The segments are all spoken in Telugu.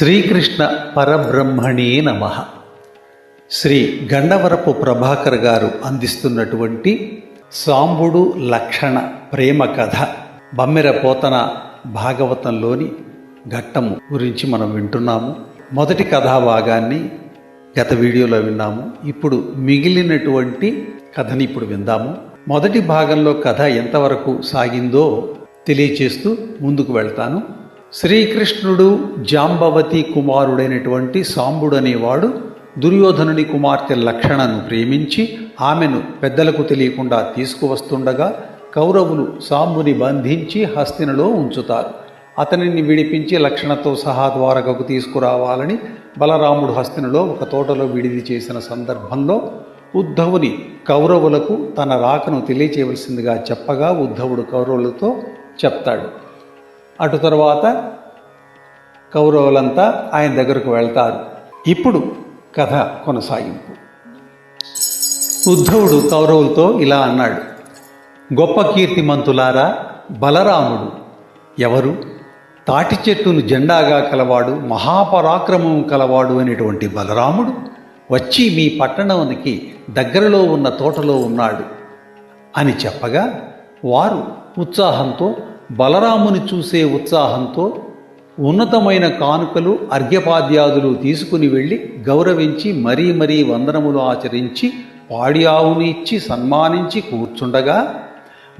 శ్రీకృష్ణ పరబ్రహ్మణే నమ. శ్రీ గండవరపు ప్రభాకర్ గారు అందిస్తున్నటువంటి సాంబుడు లక్షణ ప్రేమ కథ బమ్మెర పోతన భాగవతంలోని ఘట్టము గురించి మనం వింటున్నాము. మొదటి కథా భాగాన్ని గత వీడియోలో విన్నాము. ఇప్పుడు మిగిలినటువంటి కథని ఇప్పుడు విందాము. మొదటి భాగంలో కథ ఎంతవరకు సాగిందో తెలియచేస్తూ ముందుకు వెళ్తాను. శ్రీకృష్ణుడు జాంబవతి కుమారుడైనటువంటి సాంబుడు అనేవాడు దుర్యోధనుని కుమార్తె లక్షణను ప్రేమించి ఆమెను పెద్దలకు తెలియకుండా తీసుకువస్తుండగా కౌరవులు సాంబుని బంధించి హస్తినలో ఉంచుతారు. అతనిని విడిపించి లక్షణతో సహా ద్వారకకు తీసుకురావాలని బలరాముడు హస్తినలో ఒక తోటలో విడిది చేసిన సందర్భంలో ఉద్ధవుని కౌరవులకు తన రాకను తెలియచేయవలసిందిగా చెప్పగా ఉద్ధవుడు కౌరవులతో చెప్తాడు. అటు తర్వాత కౌరవులంతా ఆయన దగ్గరకు వెళ్తారు. ఇప్పుడు కథ కొనసాగింపు. ఉద్ధవుడు కౌరవులతో ఇలా అన్నాడు. గొప్ప కీర్తిమంతులారా బలరాముడు ఎవరు? తాటి చెట్టును జెండాగా కలవాడు మహాపరాక్రమం కలవాడు అనేటువంటి బలరాముడు వచ్చి మీ పట్టణానికి దగ్గరలో ఉన్న తోటలో ఉన్నాడు అని చెప్పగా వారు ఉత్సాహంతో బలరాముని చూసే ఉత్సాహంతో ఉన్నతమైన కానుకలు అర్ఘ్యపాద్యాదులు తీసుకుని వెళ్ళి గౌరవించి మరీ మరీ వందనములు ఆచరించి పాడి ఆవుని ఇచ్చి సన్మానించి కూర్చుండగా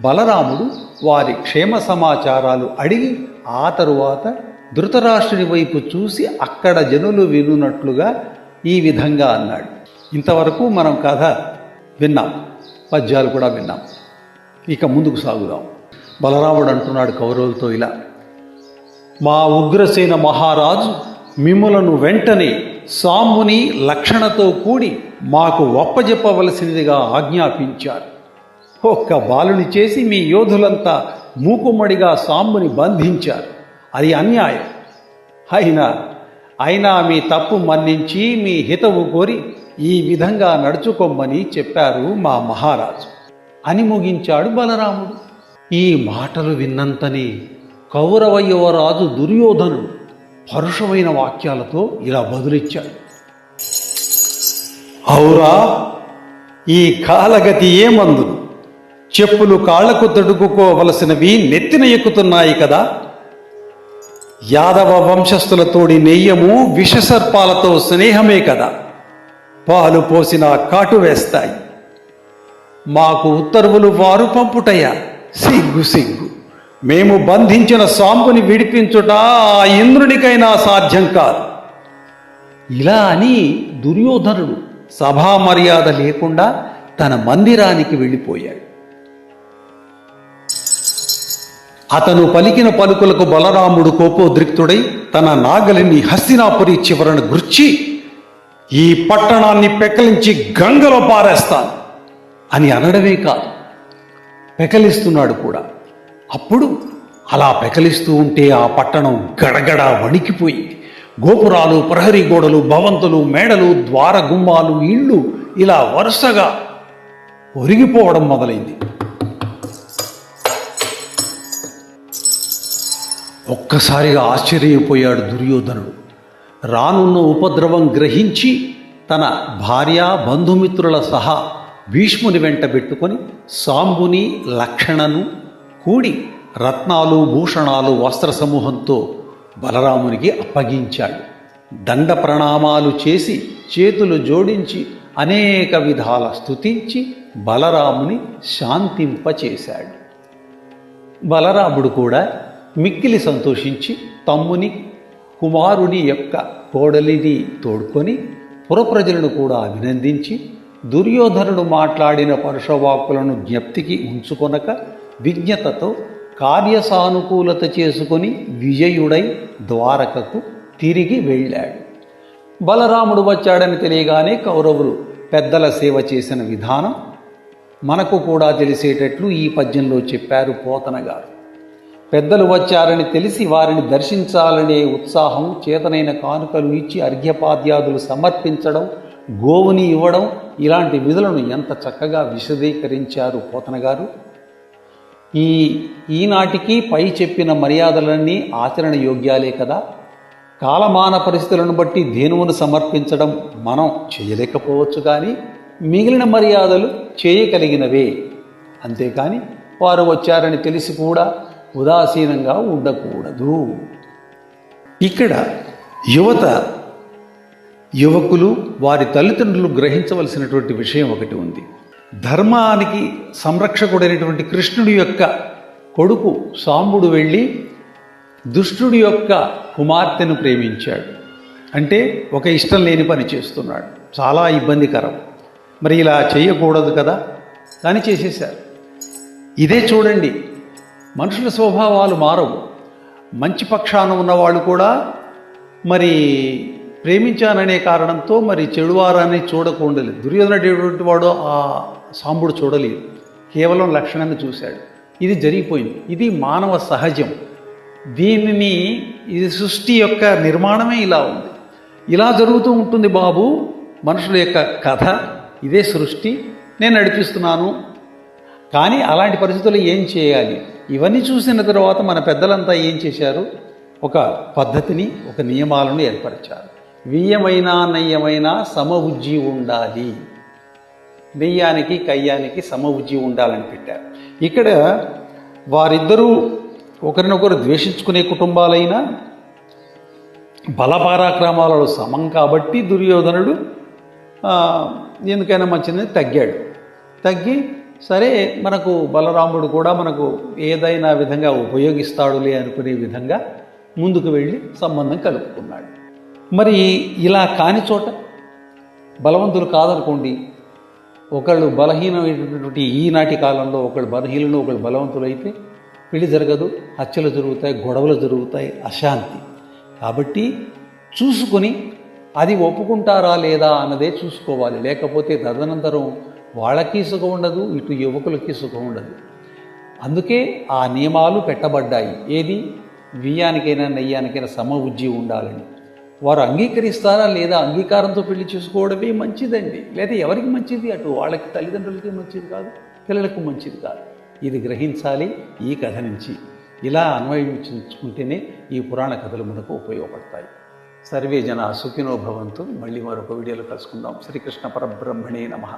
బలరాముడు వారి క్షేమ సమాచారాలు అడిగి ఆ తరువాత ధృతరాష్ట్రుని వైపు చూసి అక్కడ జనులు వినున్నట్లుగా ఈ విధంగా అన్నాడు. ఇంతవరకు మనం కథ విన్నాం. పద్యాలు కూడా విన్నాం. ఇక ముందుకు సాగుదాం. బలరాముడు అంటున్నాడు కౌరవులతో ఇలా మా ఉగ్రసేన మహారాజు మిమ్మలను వెంటనే సాంబుని లక్షణతో కూడి మాకు ఒప్పజెప్పవలసినదిగా ఆజ్ఞాపించారు. ఒక్క బాలుని చేసి మీ యోధులంతా మూకుమ్మడిగా సాంబుని బంధించారు. అది అన్యాయం. అయినా అయినా మీ తప్పు మన్నించి మీ హితవు కోరి ఈ విధంగా నడుచుకోమ్మని చెప్పారు మా మహారాజు. అని ముగించాడు బలరాముడు. ఈ మాటలు విన్నంతనే కౌరవ యువరాజు దుర్యోధనుడు పరుషమైన వాక్యాలతో ఇలా బదులిచ్చాడు. ఔరా ఈ కాలగతి ఏమందును? చెప్పులు కాళ్ళకు తడుకుకోవలసినవి నెత్తిన ఎక్కుతున్నాయి కదా. యాదవ వంశస్థులతోడి నెయ్యము విషసర్పాలతో స్నేహమే కదా. పాలు పోసిన కాటు వేస్తాయి. మాకు ఉత్తర్వులు వారు పంపుటయ్యా సిగ్గు సిగ్గు మేము బంధించిన సాంబుని విడిపించుట ఆ ఇంద్రునికైనా సాధ్యం కాదు. ఇలా అని దుర్యోధనుడు సభా మర్యాద లేకుండా తన మందిరానికి వెళ్ళిపోయాడు. అతను పలికిన పలుకులకు బలరాముడు కోపోద్రిక్తుడై తన నాగలిని హస్తినాపురి చివరను గుర్చి ఈ పట్టణాన్ని పెక్కలించి గంగలో పారేస్తాను అని అనడమే కాదు. పెకలిస్తున్నాడు కూడా. అప్పుడు అలా పెకలిస్తూ ఉంటే ఆ పట్టణం గడగడ వణికిపోయింది గోపురాలు ప్రహరీ గోడలు భవంతులు మేడలు ద్వార గుమ్మాలు ఇళ్ళు ఇలా వరుసగా ఒరిగిపోవడం మొదలైంది. ఒక్కసారిగా ఆశ్చర్యపోయాడు దుర్యోధనుడు. రానున్న ఉపద్రవం గ్రహించి తన భార్య బంధుమిత్రుల సహా భీష్ముని వెంట పెట్టుకొని సాంబుని లక్షణను కూడి రత్నాలు భూషణాలు వస్త్ర సమూహంతో బలరామునికి అప్పగించాడు. దండ ప్రణామాలు చేసి చేతులు జోడించి అనేక విధాల స్తుతించి బలరాముని శాంతింపచేశాడు. బలరాముడు కూడా మిక్కిలి సంతోషించి తమ్ముని కుమారుని యొక్క కోడలిని తోడుకొని పురప్రజలను కూడా అభినందించి దుర్యోధనుడు మాట్లాడిన పరుషవాక్కులను జ్ఞప్తికి ఉంచుకొనక విజ్ఞతతో కార్యసానుకూలత చేసుకొని విజయుడై ద్వారకకు తిరిగి వెళ్ళాడు. బలరాముడు వచ్చాడని తెలియగానే కౌరవులు పెద్దల సేవ చేసిన విధానం మనకు కూడా తెలిసేటట్లు ఈ పద్యంలో చెప్పారు పోతన గారు. పెద్దలు వచ్చారని తెలిసి వారిని దర్శించాలనే ఉత్సాహం చేతనైన కానుకలు ఇచ్చి అర్ఘ్యపాద్యాదులు సమర్పించడం గోవుని ఇవ్వడం ఇలాంటి విధులను ఎంత చక్కగా విశదీకరించారు పోతన గారు? ఈ ఈనాటికి పై చెప్పిన మర్యాదలన్నీ ఆచరణ యోగ్యాలే కదా? కాలమాన పరిస్థితులను బట్టి ధేనువును సమర్పించడం మనం చేయలేకపోవచ్చు కానీ మిగిలిన మర్యాదలు చేయగలిగినవే. అంతేకాని వారు వచ్చారని తెలిసి కూడా ఉదాసీనంగా ఉండకూడదు. ఇక్కడ యువత యువకులు వారి తల్లిదండ్రులు గ్రహించవలసినటువంటి విషయం ఒకటి ఉంది. ధర్మానికి సంరక్షకుడైనటువంటి కృష్ణుడి యొక్క కొడుకు సాంబుడు వెళ్ళి దుష్టుడి యొక్క కుమార్తెను ప్రేమించాడు. అంటే ఒక ఇష్టం లేని పని చేస్తున్నాడు. చాలా ఇబ్బందికరం. మరి ఇలా చేయకూడదు కదా? కానీ చేసేశారు. ఇదే చూడండి మనుషుల స్వభావాలు మారవు. మంచి పక్షాన ఉన్నవాళ్ళు కూడా మరి ప్రేమించాననే కారణంతో మరి చెడువారాన్ని చూడకుండలేదు. దుర్యోధనటువంటి వాడు ఆ సాంబుడు చూడలేదు. కేవలం లక్షణాన్ని చూశాడు. ఇది జరిగిపోయింది. ఇది మానవ సహజం. దీనిని ఇది సృష్టి యొక్క నిర్మాణమే ఇలా ఉంది. ఇలా జరుగుతూ ఉంటుంది బాబు. మనుషుల యొక్క కథ. ఇదే సృష్టి. నేను నడిపిస్తున్నాను. కానీ అలాంటి పరిస్థితుల్లో ఏం చేయాలి? ఇవన్నీ చూసిన తర్వాత మన పెద్దలంతా ఏం చేశారు? ఒక పద్ధతిని ఒక నియమాలను ఏర్పరిచారు. వియ్యమైనా నయ్యమైనా సమ ఉజ్జి ఉండాలి. నెయ్యానికి కయ్యానికి సమ ఉజ్జి ఉండాలని పెట్టారు. ఇక్కడ వారిద్దరూ ఒకరినొకరు ద్వేషించుకునే కుటుంబాలైనా బలపారాక్రమాలలో సమం కాబట్టి దుర్యోధనుడు ఎందుకైనా మంచిదని తగ్గాడు. తగ్గి సరే మనకు బలరాముడు కూడా మనకు ఏదైనా విధంగా ఉపయోగిస్తాడులే అనుకునే విధంగా ముందుకు వెళ్ళి సంబంధం కలుపుకున్నాడు. మరి ఇలా కాని చోట బలవంతులు కాదనుకోండి. ఒకళ్ళు బలహీనమైనటువంటి ఈనాటి కాలంలో ఒకళ్ళు బలహీనులు ఒకళ్ళు బలవంతులు అయితే పెళ్ళి జరగదు హత్యలు జరుగుతాయి గొడవలు జరుగుతాయి అశాంతి. కాబట్టి చూసుకొని అది ఒప్పుకుంటారా లేదా అన్నదే చూసుకోవాలి. లేకపోతే తదనంతరం వాళ్ళకి సుఖం ఉండదు ఇటు యువకులకి సుఖం ఉండదు. అందుకే ఆ నియమాలు పెట్టబడ్డాయి. ఏది? బియ్యానికైనా నెయ్యానికైనా సమ ఉజ్జి ఉండాలని. వారు అంగీకరిస్తారా లేదా అంగీకారంతో పెళ్ళి చేసుకోవడమే మంచిదండి. లేదా ఎవరికి మంచిది? అటు వాళ్ళకి తల్లిదండ్రులకి మంచిది కాదు పిల్లలకు మంచిది కాదు. ఇది గ్రహించాలి ఈ కథ నుంచి. ఇలా అన్వయించుకుంటేనే ఈ పురాణ కథలు మనకు ఉపయోగపడతాయి. సర్వే జన సుఖినో భవంతు. మళ్ళీ మరొక వీడియోలో కలుసుకుందాం. శ్రీకృష్ణ పరబ్రహ్మణే నమః.